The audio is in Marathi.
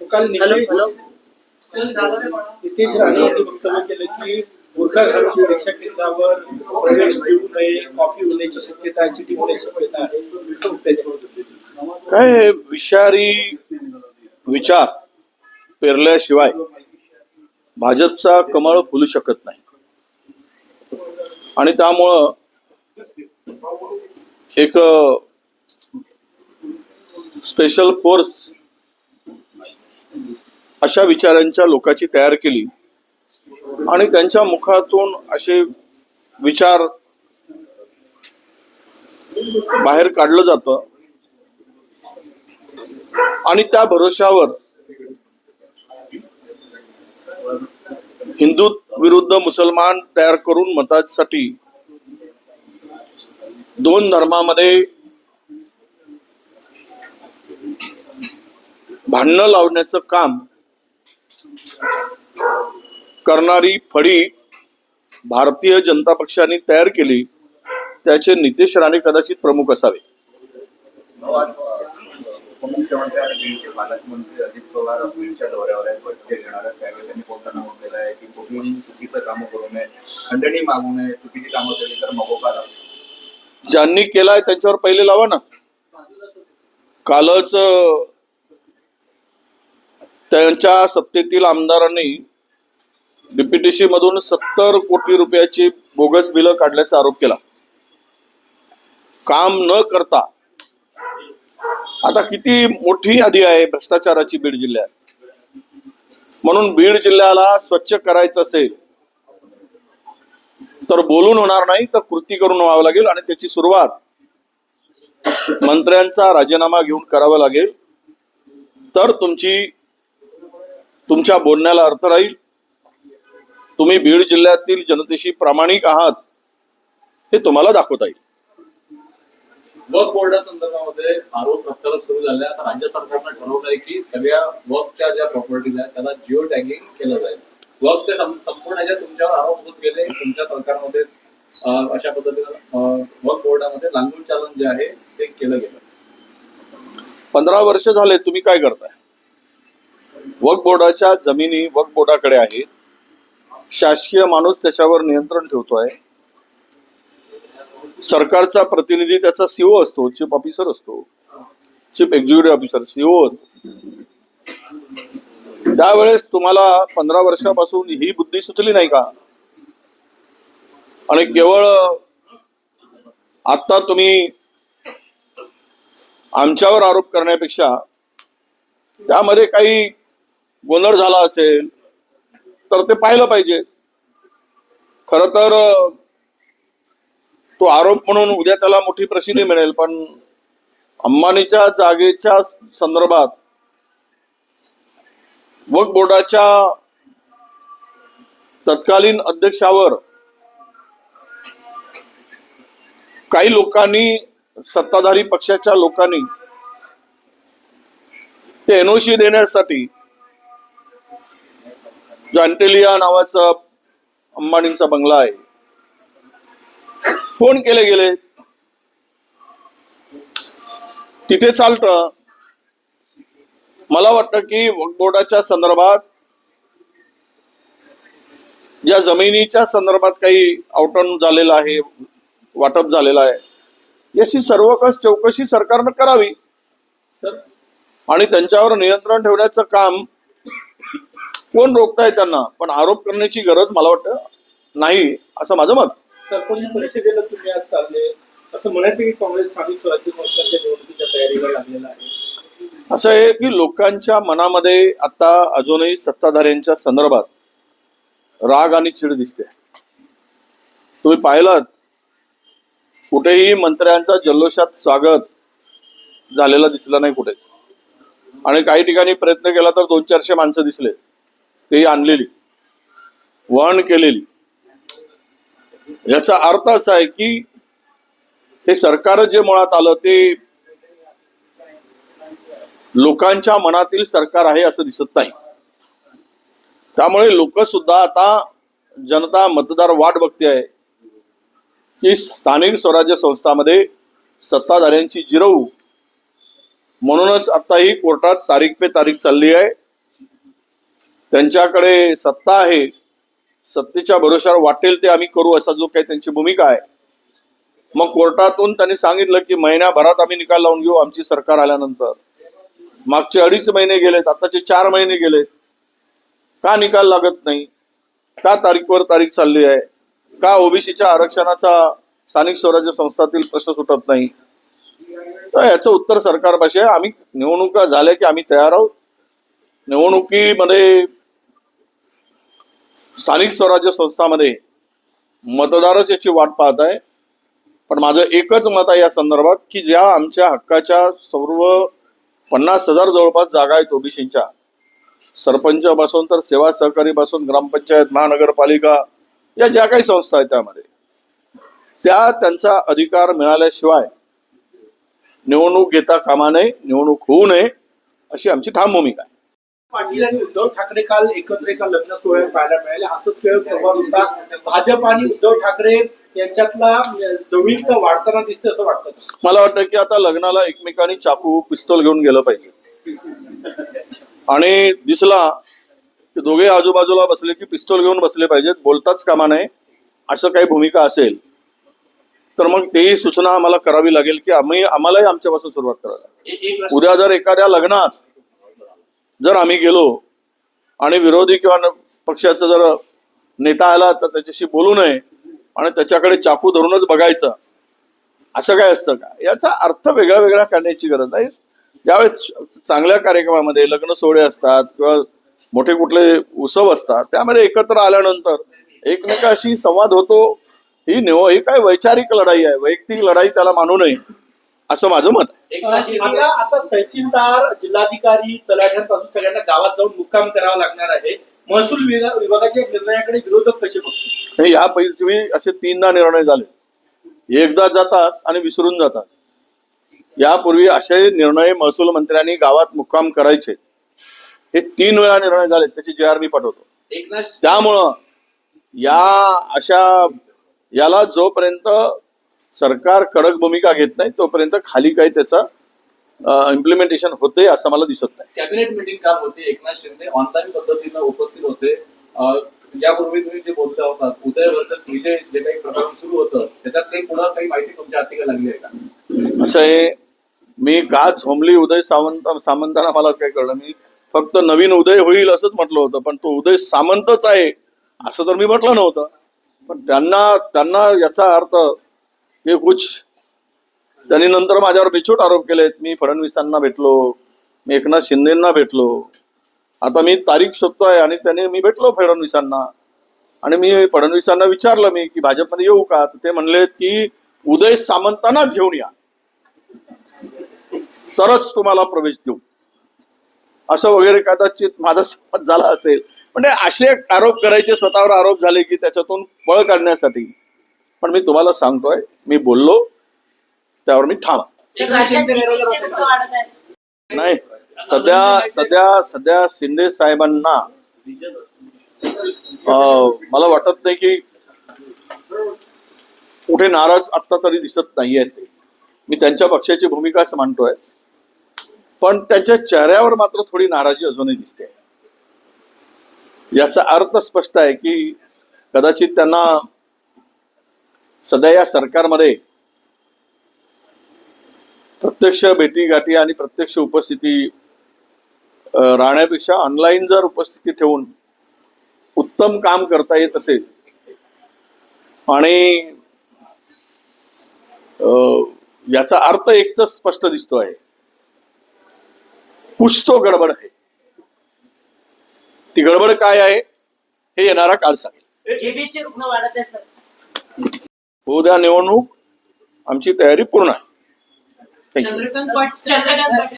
काल नितीश नितीश राणे यांनी वक्तव्य केलं की बुरखा घालून परीक्षा केंद्रावर प्रवेश देऊ नये कॉपी होण्याची शक्यता आहे चिठी होण्याची शक्यता आहे असं उत्तेजन होत होते. काय विषारी विचार पेरल्याशिवाय भाजपचा कमळ फुलू शकत नाही. आणि त्यामुळं एक स्पेशल फोर्स अशा विचारांच्या लोकांची तयार केली. आणि त्यांच्या मुखातून असे विचार बाहेर काढलं जातं. आणि त्या भरोश्यावर हिंदू विरुद्ध मुसलमान तयार करून मतासाठी दोन धर्मामध्ये भांडणं लावण्याचं काम करणारी फळी भारतीय जनता पक्षाने तयार केली त्याचे नितेश राणे कदाचित प्रमुख असावे. उपमुख्यमंत्री अजित पवार दौऱ्यावर आहेत बैठकी घेणार आहेत त्यावेळी त्यांनी बोलताना म्हटलेलं आहे की कुठून चुकीचं कामं करू नये खंडणी मागू नये चुकीची कामं केली तर मगोका लावू ज्यांनी केलाय त्यांच्यावर पहिले लावा ना. कालच त्यांच्या सत्तेतील आमदारांनी डीपीटीसी मधून सत्तर कोटी रुपयाची बोगस बिलं काढल्याचा आरोप केला. काम न करता. आता किती मोठी यादी आहे भ्रष्टाचाराची बीड जिल्ह्यात. म्हणून बीड जिल्ह्याला स्वच्छ करायचं असेल तर बोलून होणार नाही तर कृती करून व्हावं लागेल आणि त्याची सुरुवात मंत्र्यांचा राजीनामा घेऊन करावा लागेल. तर तुमची तुमच्या बोलण्याला अर्थ राहील. तुम्ही बीड जिल्ह्यातील जनतेशी प्रामाणिक आहात हे तुम्हाला दाखवता येईल. वर्क बोर्डा संदर्भामध्ये आरोप प्रत्यारोप सुरू झाले. आता राज्य सरकारनं ठरवलंय की सगळ्या वर्कच्या ज्या प्रॉपर्टीज आहेत त्याला जिओ टॅगिंग केलं जाईल. वक्फचे संपूर्ण जे तुमच्यावर आरोप होत गेले. तुमच्या सरकारमध्ये अशा पद्धतीनं वर्क बोर्डामध्ये लांगून चालन जे आहे ते केलं गेलं. पंधरा वर्ष झाले तुम्ही काय करताय? वक बोर्डाच्या जमिनी वक बोर्डाकडे आहेत. शासकीय माणूस त्याच्यावर नियंत्रण ठेवतोय. सरकारचा प्रतिनिधी त्याचा सीओ असतो चीफ ऑफिसर असतो. चीफ एक्झिक्युटिव्ह ऑफिसर सीओ असतो. त्यावेळेस तुम्हाला पंधरा वर्षापासून ही बुद्धी सुचली नाही का? आणि केवळ आता तुम्ही आमच्यावर आरोप करण्यापेक्षा त्यामध्ये काही गोंधळ झाला असेल तर ते पाहिलं पाहिजे. खर तर तो आरोप म्हणून उद्या त्याला मोठी प्रसिद्धी मिळेल पण अंबानीच्या जागेच्या संदर्भात वक्फ बोर्डाच्या तत्कालीन अध्यक्षावर काही लोकांनी सत्ताधारी पक्षाच्या लोकांनी ते एनओसी देण्यासाठी जो अँटेलिया नावाचा अंबानींचा बंगला आहे. फोन केले गेले. तिथे चालतं. मला वाटतं की बोर्डाच्या संदर्भात ज्या जमिनीच्या संदर्भात काही आउटन झालेलं आहे वाटप झालेलं आहे. याची सर्वकष चौकशी सरकारनं करावी. सर. आणि त्यांच्यावर नियंत्रण ठेवण्याचं काम कोण रोखताय त्यांना? पण आरोप करण्याची गरज मला वाटतं नाही असं माझं मत. सरपंच परिषदेला तुम्ही आज चालले? असं म्हणायचं की काँग्रेस स्थानिक स्वराज्य संस्थांच्या निवडणुकीच्या तयारीला लागलेला आहे. असं आहे की लोकांच्या मनामध्ये आता अजूनही सत्ताधाऱ्यांच्या संदर्भात राग आणि चिड दिसते. तुम्ही पाहिलात कुठेही मंत्र्यांचा जल्लोषात स्वागत झालेला दिसला नाही कुठे. आणि काही ठिकाणी प्रयत्न केला तर दोन चारशे माणसं दिसले. तेही आणलेली. वहन केलेली. याचा अर्थ असा आहे की हे सरकार जे मुळात आलं ते लोकांच्या मनातील सरकार आहे असं दिसत नाही. त्यामुळे लोक सुद्धा आता जनता मतदार वाट बघते आहे. की स्थानिक स्वराज्य संस्थामध्ये सत्ताधाऱ्यांची जिरवू. म्हणूनच आता ही कोर्टात तारीख पे तारीख चालली आहे. त्यांच्याकडे सत्ता आहे. सत्तेच्या भरोशावर वाटेल ते आम्ही करू असा जो काही त्यांची भूमिका आहे. मग कोर्टातून त्यांनी सांगितलं की महिन्याभरात आम्ही निकाल लावून घेऊ आमची सरकार आल्यानंतर. मागचे अडीच महिने गेलेत आताचे चार महिने गेलेत. का निकाल लागत नाही? का तारीखवर तारीख चालली आहे? का ओबीसीच्या आरक्षणाचा स्थानिक स्वराज्य संस्थातील प्रश्न सुटत नाही? तर याचं उत्तर सरकारपाशी आहे आम्ही निवडणुका झाल्या की आम्ही तयार आहोत. निवडणुकीमध्ये स्थानिक स्वराज्य संस्थामध्ये मतदारच याची वाट पाहत आहे. पण माझं एकच मत आहे या संदर्भात की ज्या आमच्या हक्काच्या सर्व पन्नास हजार जवळपास जागा आहेत ओबीसीच्या. सरपंचापासून तर सेवा सहकारीपासून ग्रामपंचायत महानगरपालिका या ज्या काही संस्था आहेत त्यामध्ये. त्या त्यांचा अधिकार मिळाल्याशिवाय निवडणूक घेता कामा नये निवडणूक होऊ नये अशी आमची ठाम भूमिका आहे. पाटील आणि उद्धव ठाकरे काल एकत्र एका लग्न सोहळ्यात पाहायला मिळाले. हाच खेळ संवाद होता भाजप आणि उद्धव ठाकरे यांच्यातला जवळीक वाढताना दिसते असं वाटतं. मला वाटतं की आता लग्नाला एकमेकांनी चाकू पिस्तोल घेऊन गेलं पाहिजे. आणि दिसला की दोघे आजूबाजूला बसले की पिस्तोल घेऊन बसले पाहिजेत बोलताच कामा नये असं काही भूमिका असेल तर मग तेही सूचना आम्हाला करावी लागेल की आम्ही आम्हालाही आमच्यापासून सुरुवात प्रश्न. उद्या जर एखाद्या लग्नात जर आम्ही गेलो आणि विरोधी किंवा पक्षाचा जर नेता आला तर त्याच्याशी बोलू नये आणि त्याच्याकडे चाकू धरूनच बघायचं. असं काय असतं का? याचा अर्थ वेगळा वेगळा करण्याची गरज नाही ज्यावेळेस चांगल्या कार्यक्रमामध्ये लग्न सोहळे असतात किंवा मोठे कुठले उत्सव असतात त्यामध्ये एकत्र आल्यानंतर एकमेकाशी संवाद होतो. ही निव ही काय वैचारिक लढाई आहे. वैयक्तिक लढाई त्याला मानू नये. असं माझं मत आता तहसीलदार जिल्हाधिकारी तलाठ्यांपासून सगळ्यांना गावात जाऊन मुक्काम करावा लागणार आहे. महसूल विभा- विभागाच्या निर्णयाकडे विरोधक कसे बघतात? हे यापैकी असे तीनदा निर्णय झाले. एकदा जातात आणि विसरून जातात. यापूर्वी असे निर्णय महसूल मंत्र्यांनी गावात मुक्काम करायचे. हे तीन वेळा निर्णय झाले त्याची जे आर मी पाठवतो. त्यामुळं या अशा याला जोपर्यंत सरकार कडक भूमिका घेत नाही तोपर्यंत खाली काही त्याचं इम्प्लिमेंटेशन होते असं मला दिसत नाही. कॅबिनेट मिटिंग काल होती? एकनाथ शिंदे ऑनलाईन पद्धतीनं उपस्थित होते. यापूर्वी तुम्ही जे बोलता होता उदय वर्सेस विजय जे काही प्रकरण सुरू होतं त्याच्यात काही पुढं काही माहिती तुमच्या हाती का लागली आहे का? असं आहे मी का झोंबली उदय सावंत सामंतांना मला काय कळलं मी फक्त नवीन उदय होईल असंच म्हटलं होतं पण तो उदय सामंतच आहे असं तर मी म्हटलं नव्हतं. पण त्यांना त्यांना याचा अर्थ हे कुछ. त्यांनी नंतर माझ्यावर बेछूट आरोप केलेत. मी फडणवीसांना भेटलो. मी एकनाथ शिंदेंना भेटलो. आता मी तारीख शोधतोय आणि त्याने मी भेटलो फडणवीसांना. आणि मी फडणवीसांना विचारलं मी की भाजपमध्ये येऊ का? तर ते म्हणलेत की उदय सामंतांनाच घेऊन या. तरच तुम्हाला प्रवेश देऊ. असं वगैरे कदाचित माझा समज झाला असेल. म्हणजे असे आरोप करायचे स्वतःवर आरोप झाले की त्याच्यातून पळ काढण्यासाठी. पण मी तुम्हाला सांगतोय मी बोललो त्यावर मी ठाम? नाही सध्या सध्या सध्या शिंदे साहेबांना अं, मला वाटत नाही की कुठे नाराज आत्ता तरी दिसत नाहीये ते. मी त्यांच्या पक्षाची भूमिकाच मांडतोय. पण त्यांच्या चेहऱ्यावर मात्र थोडी नाराजी अजूनही दिसते. याचा अर्थ स्पष्ट आहे की कदाचित त्यांना सध्या या सरकारमध्ये प्रत्यक्ष भेटीगाठी आणि प्रत्यक्ष उपस्थिती राहण्यापेक्षा ऑनलाईन जर उपस्थिती ठेवून उत्तम काम करता येत असेल आणि याचा अर्थ एक तर स्पष्ट दिसतो आहे कुछ तो गडबड आहे. ती गडबड काय आहे हे येणारा काळ सांगेल जेबीचे रुग्ण वाढत आहे सर उद्या निवडणूक आमची तयारी पूर्ण आहे. थँक्यू